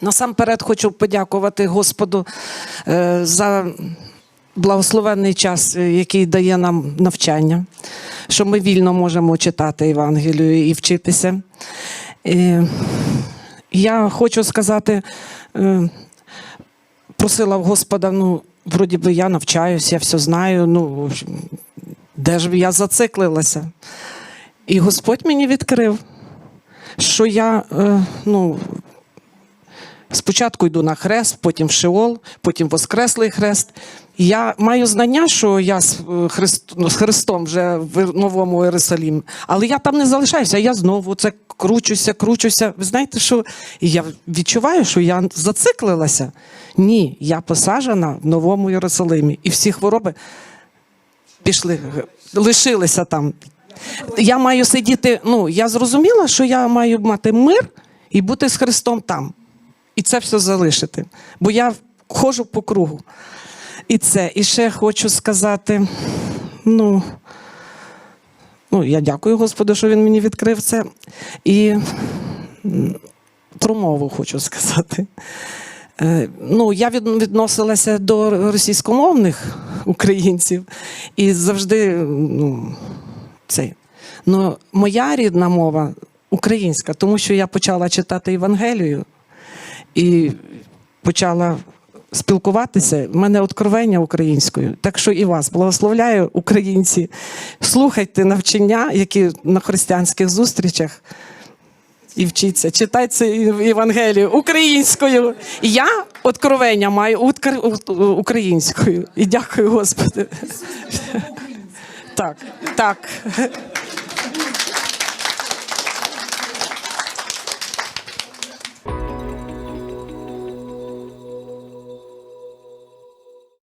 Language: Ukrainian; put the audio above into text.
Насамперед хочу подякувати Господу е, за благословенний час, е, який дає нам навчання, що ми вільно можемо читати Євангелію і вчитися. Я хочу сказати, е, просила в Господа, ну, вроді би я навчаюся, я все знаю, ну, де ж я зациклилася. І Господь мені відкрив, що я ну, Спочатку йду на хрест, потім в Шеол, потім Воскреслий хрест. Я маю знання, що я з, е, ну, Христом вже в Новому Єрусалімі, але я там не залишаюся. Я знову це кручуся, кручуся. Ви знаєте, що І я відчуваю, що я зациклилася. Ні, я посаджена в Новому Єрусалимі. І всі хвороби пішли, лишилися там. Я маю сидіти. Ну, я зрозуміла, що я маю мати мир і бути з Христом там і це все залишити. Бо я ходжу по кругу. І це. І ще хочу сказати: ну, ну я дякую Господу, що він мені відкрив це. І про мову хочу сказати. Е, Ну, я відносилася до російськомовних українців і завжди ну, цей. Ну, моя рідна мова українська, тому що я почала читати Євангелію і почала спілкуватися. В мене откровення українською. Так що і вас благословляю, українці. Слухайте навчання, які на християнських зустрічах. І вчіться, читайте Євангелію українською. Я откровення маю українською. І дякую Господу. Так, так.